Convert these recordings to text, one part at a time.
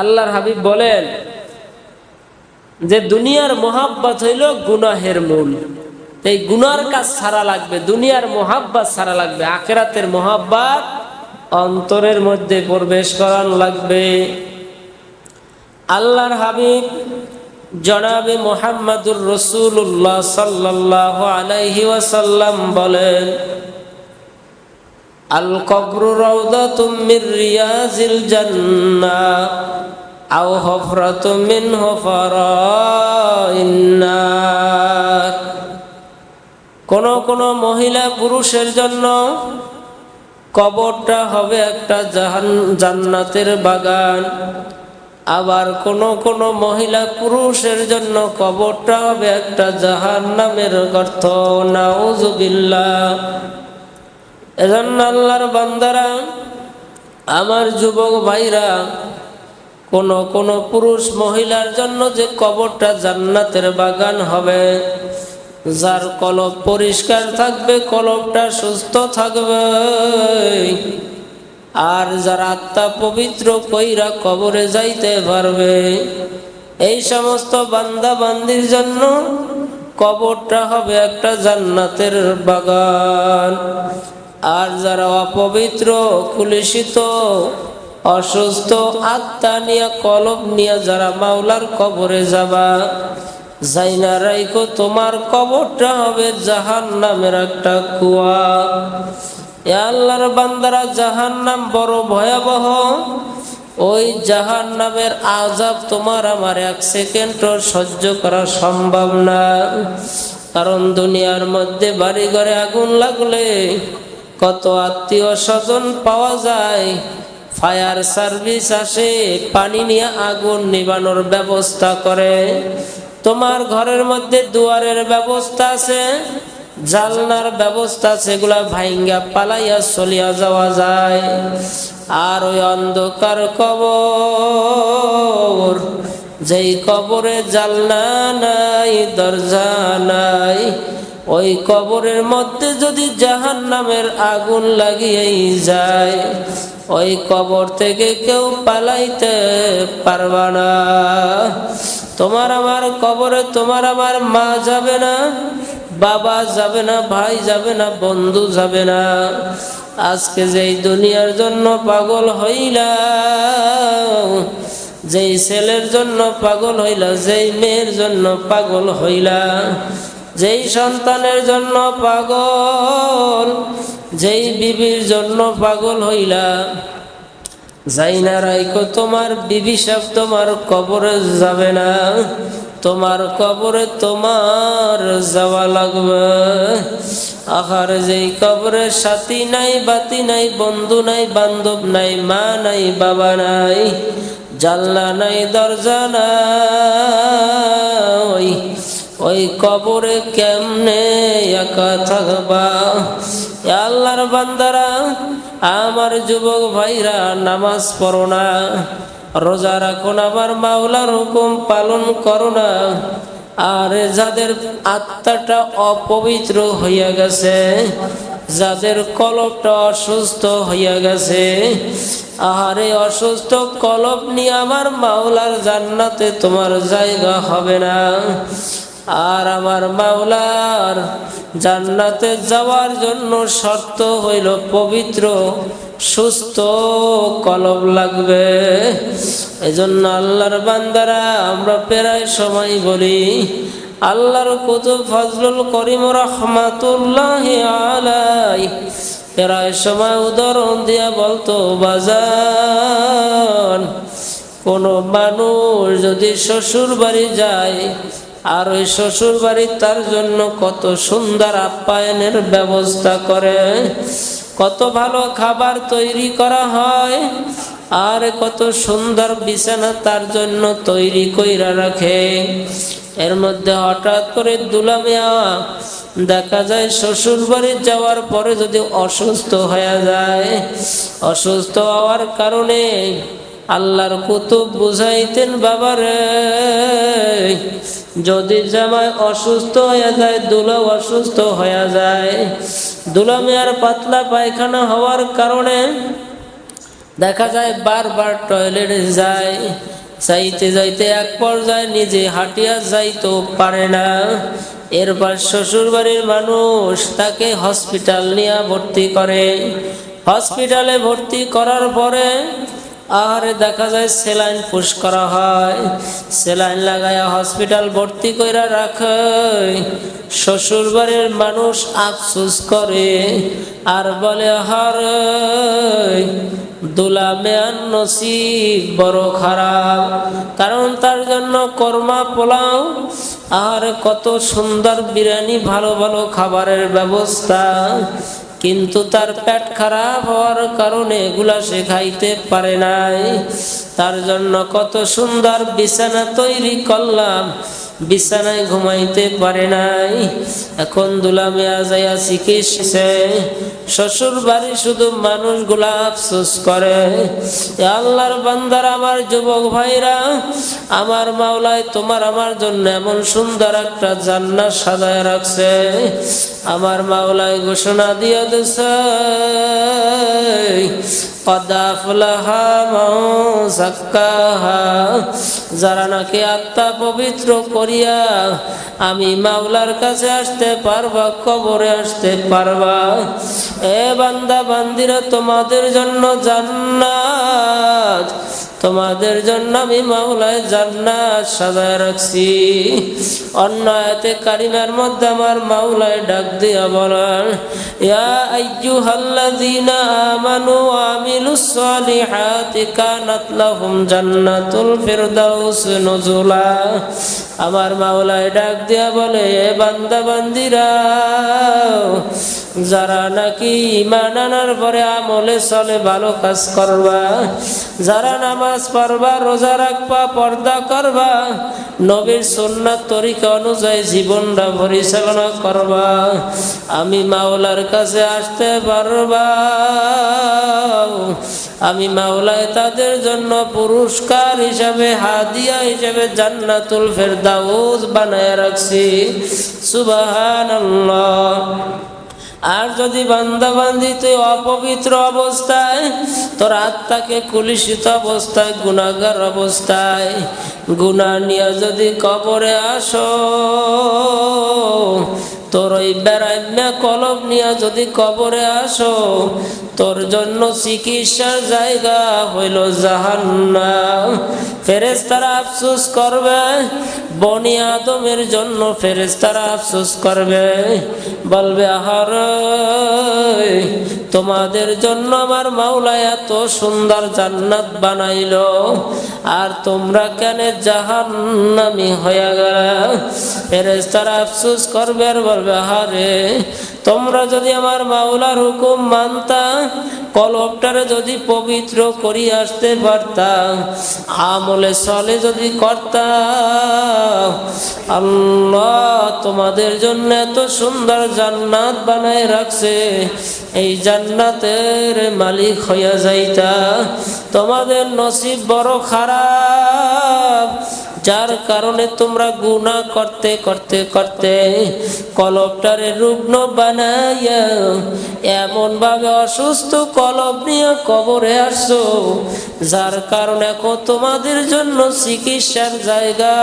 আল্লাহর হাবিব বলেন যে দুনিয়ার মোহাব্বত হইল গুনাহের মূল। এই গুনার কাজ সারা লাগবে, দুনিয়ার মোহাব্বত সারা লাগবে, আখেরাতের মোহাব্বত অন্তরের মধ্যে প্রবেশ করান লাগবে। আল্লাহর হাবিব জনাবে মোহাম্মদুর রসুল্লাহ সাল্লাহ আলাইহি ওয়াসাল্লাম বলেন কোন কোন মহিলা পুরুষের জন্য কবরটা হবে একটা জাহান, জান্নাতের বাগান। আবার কোন কোন মহিলা পুরুষের জন্য কবরটা হবে একটা জাহান নামের গর্ত। নাউজুবিল্লাহ। এজন্য আল্লাহর বান্দারা, আমার যুবক ভাইরা, কোন কোন পুরুষ মহিলার জন্য যে কবরটা জান্নাতের বাগান হবে, যার কলব পরিষ্কার থাকবে, কলবটা সুস্থ থাকবে। আর যার আত্মা পবিত্র কইরা কবরে যাইতে পারবে, এই সমস্ত বান্দা বান্দির জন্য কবরটা হবে একটা জান্নাতের বাগান। আর যারা অপবিত্র কুলিশিত অসুস্থ, আত্মা নিয়ে, কলব নিয়ে যারা মাওলার কবরে যাবা, যাইনা রাইকো তোমার কবরটা হবে জাহান নামের একটা কুয়া। এ আল্লাহর বান্দারা জাহান নাম বড় ভয়াবহ। ওই জাহান নামের আজাব তোমার আমার এক সেকেন্ডও সহ্য করা সম্ভব না। কারণ দুনিয়ার মধ্যে বাড়ি ঘরে আগুন লাগলে কত আত্মীয় স্বজন পাওয়া যায়। ফায়ার সার্ভিস আসে, পানি নিয়ে আগুন নিবানোর ব্যবস্থা করে। তোমার ঘরের মধ্যে দুয়ারের ব্যবস্থা আছে, জালনার ব্যবস্থা সেগুলা ভাইঙ্গা পালাইয়া চলিয়া যাওয়া যায়। আর ওই অন্ধকার কবর, যেই কবরে জালনা নাই, দরজা নাই ওই কবরের মধ্যে যদি জাহান নামের আগুন লাগিয়েই যায়, ওই কবর থেকে কেউ পালাইতে পারবা না। তোমার আমার কবরে তোমার আমার মা যাবে না, বাবা যাবে না, ভাই যাবে না, বন্ধু যাবে না। আজকে যেই দুনিয়ার জন্য পাগল হইলা যেই ছেলের জন্য পাগল হইলা, যেই মেয়ের জন্য পাগল হইলা যেই সন্তানের জন্য পাগল, যেই বিবির জন্য পাগল হইলা। যাই না রাইকো তোমার বিবি সাহেব তোমার কবরে যাবে না। তোমার কবরে তোমার যাওয়া লাগবে। আহার যেই কবরে সাথী নাই, বাতি নাই, বন্ধু নাই, বান্ধব নাই, মা নাই, বাবা নাই, জানলা নাই, দরজা নাই। ওই কবরে কেমনে একা থাকবা? আল্লাহর বান্দারা, আমার যুবক ভাইরা, নামাজ পড়ো না। রোজা রাখো না, আমার মাওলার হুকুম পালন করো না। আর যাদের আত্মাটা অপবিত্র হইয়া গেছে, যাদের কলবটা অসুস্থ হইয়া গেছে আহারে অসুস্থ কলব নিয়ে আমার মাওলার জান্নাতে তোমার জায়গা হবে না। আর আমার মাওলার জান্নাতে যাওয়ার জন্য শর্ত হইল পবিত্র, সুস্থ কলব লাগবে। এজন্য আল্লাহর বান্দারা, আমরা প্রায় সময় বলি, আল্লাহর কুতুব ফজলুল করিম রহমাতুল্লাহ আলাই প্রায় সময় উদাহরণ দিয়া বলতো, বাজান, কোনো মানুষ যদি শ্বশুর বাড়ি যায় আর ওই শ্বশুর বাড়ি তার জন্য কত সুন্দর আপ্যায়নের ব্যবস্থা করে। কত ভালো খাবার তৈরি করা হয় আর কত সুন্দর বিছানা তার জন্য তৈরি কইরা রাখে। এর মধ্যে হঠাৎ করে দুলামিয়া দেখা যায় শ্বশুর বাড়ি যাওয়ার পরে যদি অসুস্থ হয়ে যায়। অসুস্থ হওয়ার কারণে আল্লাহর কুতুব বুঝাইতেন বাবারে। যদি জামাই অসুস্থ হয়ে যায়, দুলা অসুস্থ হয়ে যায়। দুলা মেয়ার পাতলা পায়খানা হওয়ার কারণে দেখা যায় বারবার টয়লেটে যায়। চাইতে যাইতে এক পর্যায়ে নিজে হাঁটিয়া যাইতেও পারে না। এরপর শ্বশুর বাড়ির মানুষ তাকে হসপিটাল নিয়ে ভর্তি করে। হসপিটালে ভর্তি করার পরে আর দেখা যায় সেলাইন পুশ করা হয়। সেলাইন লাগায়া হসপিটাল ভর্তি কইরা রাখে। শ্বশুর বাড়ির মানুষ আফসোস করে আর বলে, হার দুলামেয়ান নসিব বড় খারাপ। কারণ তার জন্য কর্মা পোলাও আর কত সুন্দর বিরিয়ানি ভালো ভালো খাবারের ব্যবস্থা। কিন্তু তার পেট খারাপ হওয়ার কারণে এগুলা সে খাইতে পারে নাই। তার জন্য কত সুন্দর বিছানা তৈরি করলাম। বিছানায় ঘুমাইতে পারে নাই। এখন দুলামিয়া যাইয়া চিকিৎসে। শ্বশুর বাড়ি শুধু মানুষগুলা আফসোস করে। আল্লাহর বান্দার আমার যুবক ভাইরা, আমার মাওলায় তোমার আমার জন্য এমন সুন্দর একটা জান্নাত সাজায় রাখছে। আমার মাওলায় ঘোষণা দিয়ে দিছে। قد أفلح من زكاها যারা নাকি আত্মা পবিত্র করিয়া আমি মাওলার কাছে আসতে পারবা কবরে আসতে পারবা এ বান্দা বান্দিরা তোমাদের জন্য জান্নাত তোমাদের জন্য আমি মাওলায় জান্নাত সাজায় রাখছি। অন্য আয়াতে কারিমার মধ্যে আমার মাওলায় ডাক দিয়া বলেন, ইয়া আইয়ুহাল্লাযীনা আমানু ওয়া আমিলুস সালিহাতি কানাত লাহুম জান্নাতুল ফিরদাউস নুজুলা। আমার মাওলায় ডাক দিয়া বলে বান্দা বান্দিরা যারা নাকি ইমান আনার পরে আমলে চলে ভালো কাজ করবা, যারা নামাজ পড়বা, রোজা রাখবা, পর্দা করবা, নবীর সুন্নাত তরিকা অনুযায়ী জীবনটা পরিচালনা করবা। আমি মাওলার কাছে আসতে পারবা। আমি মাওলায় তাদের জন্য পুরস্কার হিসাবে, হাদিয়া হিসাবে জান্নাতুল ফেরদাউস বানায় রাখছি। সুবহানাল্লাহ। আর যদি বান্দাবান্দি তুই অপবিত্র অবস্থায়, তোর আত্মাকে কুলিশিত অবস্থায় গুণাগার অবস্থায় গুণা নিয়ে যদি কবরে আসো তোর ওই বেড়াইনা কলম নিয়ে যদি কবরে আসো, তোর জন্য চিকিৎসার জায়গা হইল জাহান্নাম। ফেরেস্তারা আফসুস করবে, বনি আদমের জন্য ফেরেস্তারা আফসুস করবে। বলবে, আহার তোমাদের জন্য আমার মাওলা এত সুন্দর জান্নাত বানাইল। আর তোমরা কেন জাহান্নামি হয়ে গেলে? ফেরেস্তারা আফসোস করবে আর বলবে, আহারে, তোমরা যদি আমার মাওলার হুকুম মানতা, কলবটারে যদি পবিত্র করি আসতে পারতা, আমলে চলে যদি করতা, আল্লাহ তোমাদের জন্য এত সুন্দর জান্নাত বানায় রাখছে। এই জান্নাতের মালিক হইয়া যাইতা। তোমাদের নসিব বড় খারাপ। যার কারণে তোমরা গুণা করতে করতে করতে কলবটারে রুগ্ন বানাইয়া এমন ভাবে অসুস্থ কলব নিয়ে কবরে আসো যার কারণে এখন তোমাদের জন্য চিকিৎসার জায়গা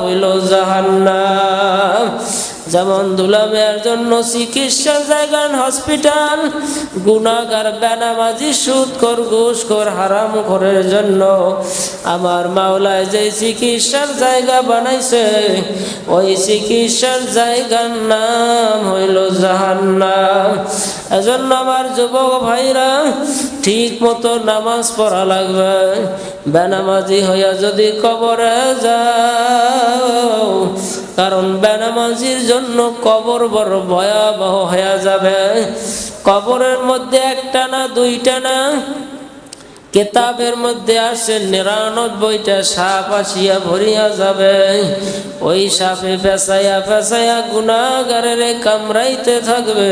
হইল জাহান্নাম। যেমন দুলামের জন্য চিকিৎসার জায়গা হসপিটাল, গুণাগার বেনামাজি সুদ কর ঘুষ কর হারাম করার জন্য। আমার মাওলায় যে চিকিৎসার জায়গা বানাইছে, ওই চিকিৎসার জায়গার নাম হইল জাহান্নাম। এজন্য আমার যুবক ভাইরা, ঠিক মতো নামাজ পড়া লাগবে। বেনামাজি হইয়া যদি কবরে যাও কারণ বেনামাজির জন্য কবর বড় ভয়াবহ হয়ে যাবে। কবরের মধ্যে একটা না দুইটা না, কেতাবের মধ্যে আসে নিরানব্বইটা সাপ আসিয়া ভরিয়া যাবে। ওই সাপে পেঁচাইয়া পেঁচাইয়া গুণাগারের কামড়াইতে থাকবে।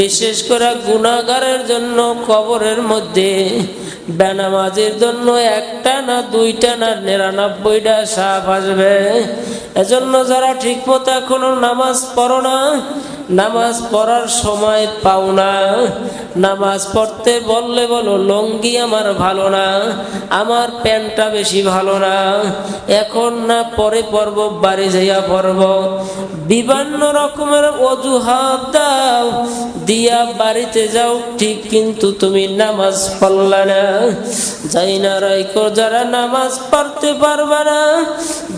বিশেষ করে গুণাগারের জন্য কবরের মধ্যে। বেনামাজির জন্য একটা না দুইটা না নিরানব্বইটা সাপ আসবে। এজন্য যারা ঠিক মতো এখনও নামাজ পড়ো না নামাজ পড়ার সময় পাও না। নামাজ পড়তে বললে বলো, লঙ্গি আমার ভালো না, আমার প্যান্টটা বেশি ভালো না। এখন না, পরে পর্ব, বাড়ি যাইয়া পড়ব বিভিন্ন রকমের অজুহাত দাও, দিয়া বাড়িতে যাও, ঠিক কিন্তু তুমি নামাজ পড়লা না। যাই না রাইকো যারা নামাজ পড়তে পারবে না,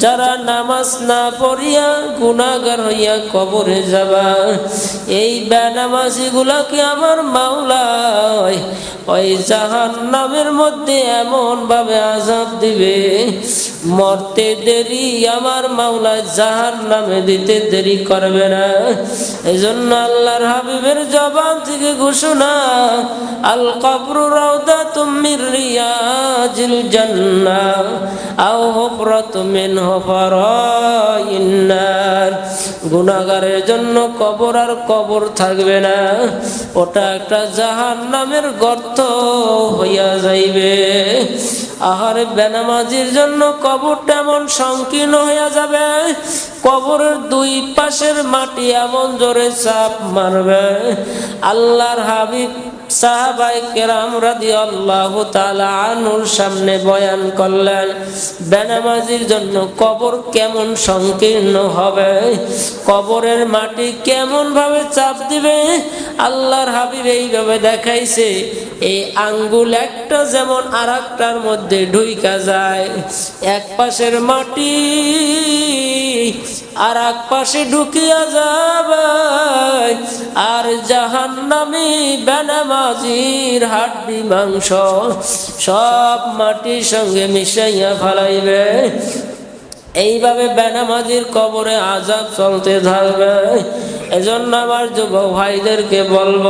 যারা নামাজ না পড়িয়া গুণাগার হইয়া কবরে যাবা। এই বেনামাজি গুলাকে আমার মাওলায়, ওই জাহান নামের মধ্যে এমন ভাবে আজাব দিবে, মরতে দেরি আমার মাওলা জাহান নামে দিতে দেরি করবে না। এই জন্য আল্লাহর হাবিবের জবান থেকে ঘোষণা আল কবর রওদা তুমি রিয়াজিল জান্নাহ, আও হুফরাত মিন হুফারাইন্নার গুনাহগারের জন্য কবর আর কবর থাকবে না। ওটা একটা জাহান নামের গর্ত হইয়া যাইবে। আহারে বেনামাজির জন্য কবর তেমন সংকীর্ণ হইয়া যাবে কবরের দুই পাশের মাটি এমন জোরে চাপ মারবে। আল্লাহর হাবিব সাহাবাই কেরাম রাদি আল্লাহ আনুর সামনে বয়ান করলেন, বেনামাজির জন্য কবর কেমন সংকীর্ণ হবে? কবরের মাটি কেমন ভাবে চাপ দিবে? আল্লাহর হাবিব এইভাবে দেখাইছে, এই আঙ্গুল একটা যেমন আর একটার মধ্যে ঢুইকা যায়। এক পাশের মাটি আর এক পাশে ঢুকিয়া যাবে আর জাহান্নামি বেনামাজির হাড্ডি মাংস সব মাটির সঙ্গে মিশাইয়া ফেলাইবে। এইভাবে বেনামাজির কবরে আজাব চলতে থাকবে। এজন্য আমার যুবক ভাইদেরকে বলব,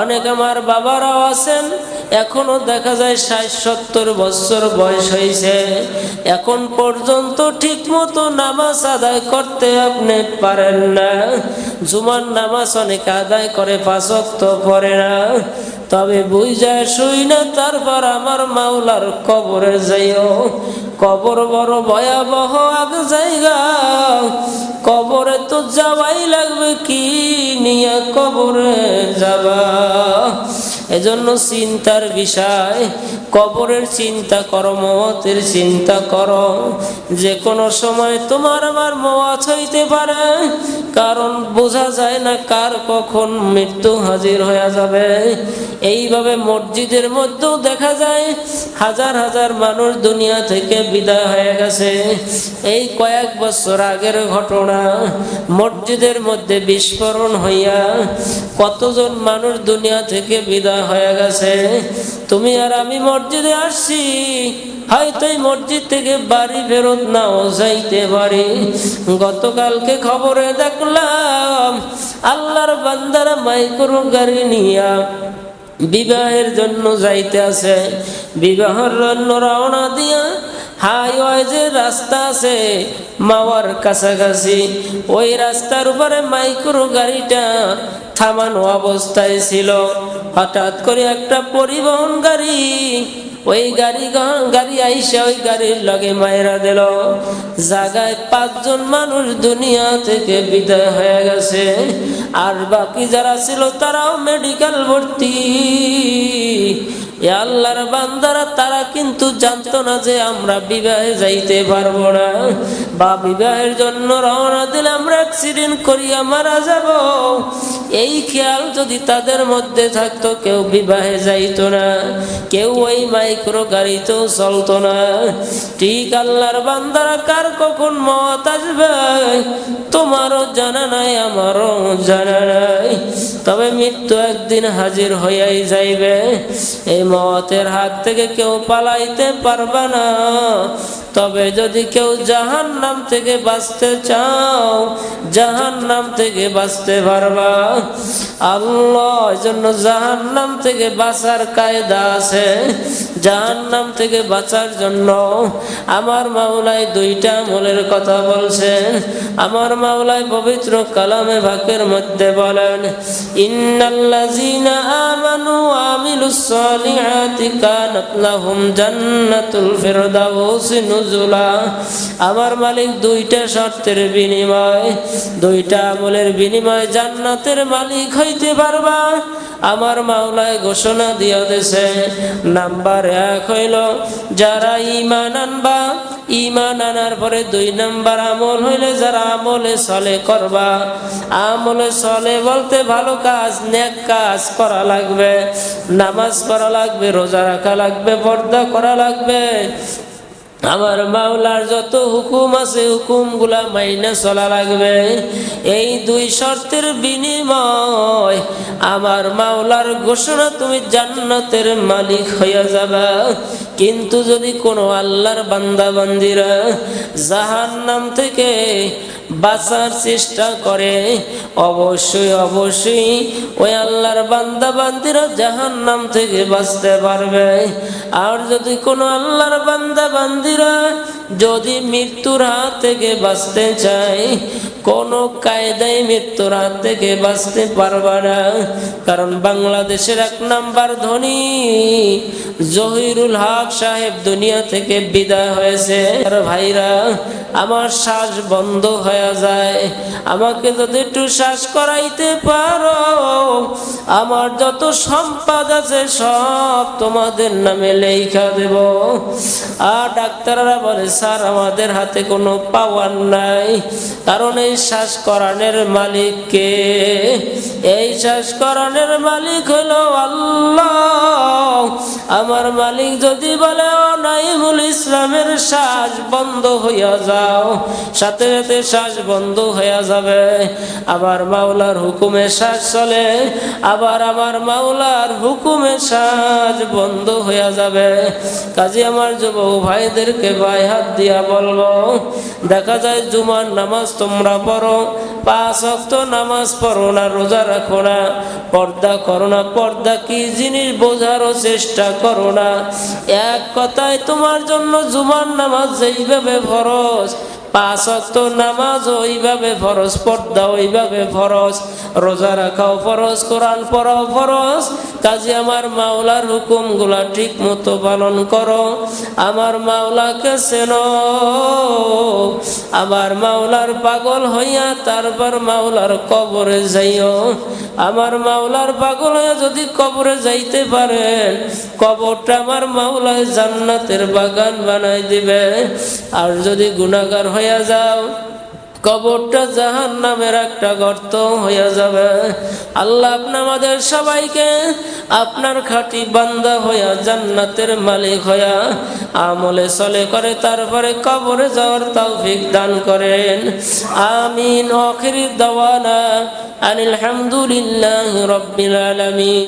অনেক আমার বাবারাও আছেন এখনও দেখা যায় ষাট, সত্তর বছর বয়স হয়েছে। এখন পর্যন্ত ঠিক মতো নামাজ আদায় করতে আপনি পারেন না। জুমার নামাজ অনেক আদায় করে পাঁচক্ত পড়ে না। তবে বুঝায় শুই না, তারপর আমার মাওলার কবরে যাইও। কবর বড় ভয়াবহ আগ জায়গা। কবরে তো যাওয়াই লাগবে, কি নিয়ে কবরে যাবা? এজন্য চিন্তার বিষয়, কবরের চিন্তা করো, মতের চিন্তা করো। যে কোনো সময় তোমার আমার মত হইতে পারে, কারণ বোঝা যায় না কার কখন মৃত্যু হাজির হয়ে যাবে। এইভাবে মসজিদের মধ্যেও দেখা যায়, হাজার হাজার মানুষ দুনিয়া থেকে বিদায় হয়ে গেছে। এই কয়েক বছর আগের ঘটনা, মসজিদের মধ্যে বিস্ফোরণ হইয়া কতজন মানুষ দুনিয়া থেকে বিদায় হয়ে গেছে। তুমি আর আমি মসজিদে আসছি। হয়তো এই মসজিদ থেকে বাড়ি ফেরত নাও, যাইতে পারি। গতকালকে খবরে দেখলাম, আল্লাহর বান্দারা মাইক্রো গাড়ি নিয়া বিবাহের জন্য যাইতে আছে। বিবাহের জন্য রওনা দিয়া যে রাস্তা আছে, মাওয়ার কাছাকাছি, ওই রাস্তার উপরে মাইক্রো গাড়িটা অবস্থায় ছিল। হঠাৎ করে একটা পরিবহন গাড়ি, ওই গাড়ি গাড়ি আইসা ওই গাড়ির লগে মায়েরা দিল। জায়গায় পাঁচজন মানুষ দুনিয়া থেকে বিদায় হয়ে গেছে। আর বাকি যারা ছিল তারাও মেডিকেল ভর্তি। আল্লাহর বান্দারা, তারা কিন্তু জানতো না যে আমরা বিবাহে যাইতে পারব না। বা বিবাহের জন্য রওনা দিলে আমরা অ্যাক্সিডেন্ট করিয়া মারা যাব। এই খেয়াল যদি তাদের মধ্যে থাকতো, কেউ বিবাহে যাইতো না, কেউ ওই মাইক্রো গাড়িতেও চলতো না। ঠিক আল্লাহর বান্দারা, কার কখন মত আসবে? তোমারও জানা নাই, আমারও জানা নাই। তবে মৃত্যু একদিন হাজির হইয়াই যাইবে। এই মতের হাত থেকে কেউ পালাইতে পারবে না। তবে যদি কেউ জাহান নাম থেকে বাঁচতে চাও জাহান নাম থেকে বাঁচতে পারবা। আল্লাহ জন্য জাহান নাম থেকে বাঁচার কায়দা আছে। জাহান নাম থেকে বাঁচার জন্য আমার মাওলাই দুইটা আমলের কথা বলছেন আমার মাওলাই পবিত্র কালামে ভাকের মধ্যে বলেন, ইন্নাল্লাযীনা আমানু আমিলুস সালিহাতি কানাত লাহুম জান্নাতুল ফিরদাউস নুজুলা আমার মালিক দুইটা শর্তের বিনিময়, দুইটা আমলের বিনিময় জান্নাতের মালিক হইতে পারবা। আমার মাওলায় ঘোষণা দিয়া দিছে, নাম্বার এক হইল, যারা ইমান আনবা ইমান আনার পরে দুই নাম্বার আমল হইলে যারা আমলে চলে করবা। আমলে চলে বলতে ভালো কাজ, নেক কাজ করা লাগবে। নামাজ পড়া লাগবে, রোজা রাখা লাগবে, পর্দা করা লাগবে। আমার মাওলার যত হুকুম আছে, হুকুমগুলা মাইনে চলা লাগবে। এই দুই শর্তের বিনিময় আমার মাওলার ঘোষণা তুমি জান্নাতের মালিক হইয়া যাবা। কিন্তু যদি কোনো আল্লাহর বান্দা বান্দিরা জাহান নাম থেকে বাঁচার চেষ্টা করে, অবশ্যই অবশ্যই ওই আল্লাহর বান্দা বান্দিরা জাহান নাম থেকে বাঁচতে পারবে। আর যদি কোনো আল্লাহর বান্দা বান্দিরা যদি মৃত্যুর হাত থেকে বাঁচতে চাই কোনো কায়দায় মৃত্যুর হাত থেকে বাঁচতে পারবে না। কারণ বাংলাদেশের এক নাম্বার ধনী জহিরুল হক সাহেব দুনিয়া থেকে বিদায় হয়েছে। আর ভাইরা, আমার শ্বাস বন্ধ হয়ে যায়। আমাকে যদি একটু শ্বাস করাইতে পারো, আমার যত সম্পদ আছে সব তোমাদের নামে লেখা দেব। আর ডাক্তাররা বলে স্যার, আমাদের হাতে কোনো পাওয়ার নাই। কারণ এই শ্বাস করানোর মালিককে, এই শ্বাস করানোর মালিক হলো আল্লাহ। আমার মালিক যদি বলে নাইমুল ইসলামের শ্বাস বন্ধ হইয়া যাও, সাথে সাথে শ্বাস বন্ধ হইয়া যাবে। আবার মাওলার হুকুমে শ্বাস চলে, আবার আমার মাওলার হুকুমে শ্বাস বন্ধ হইয়া যাবে। কাজে আমার যুবক ভাইদেরকে ভাই হাত দিয়া বলব, দেখা যায় জুমার নামাজ তোমরা পড়ো, পাঁচ অক্ত নামাজ পড়ো না, রোজা রাখো না, পর্দা করো না, পর্দা কি জিনিস বোঝারও চেষ্টা করো না। এক কথায় তোমার জন্য জুমার নামাজ যেইভাবে ফরজ পাঁচ অক্ত নামাজ ওইভাবে ফরজ, পর্দা ওইভাবে ফরজ, রোজা রাখাও ফরজ, কোরআন পড়াও ফরজ। কাজে আমার মাওলার হুকুমগুলা ঠিক মতো পালন করো, আমার মাওলাকে চেন। আমার মাওলার পাগল হইয়া তারপর মাওলার কবরে যাইও। আমার মাওলার পাগল হইয়া যদি কবরে যাইতে পারেন, কবরটা আমার মাওলায় জান্নাতের বাগান বানাই দিবে। আর যদি গুণাগার হইয়া যাও। কবরটা জাহান নামের একটা গর্ত হইয়া যাবে। আল্লাহ আপনি আমাদের সবাইকে আপনার খাঁটি বান্দা হইয়া জান্নাতের মালিক হইয়া আমলে চলে করে তারপরে কবরে যাওয়ার তৌফিক দান করেন। আমিন। আখির দাওয়ানা আনিল হামদুলিল্লাহ রব্বিল আলামিন।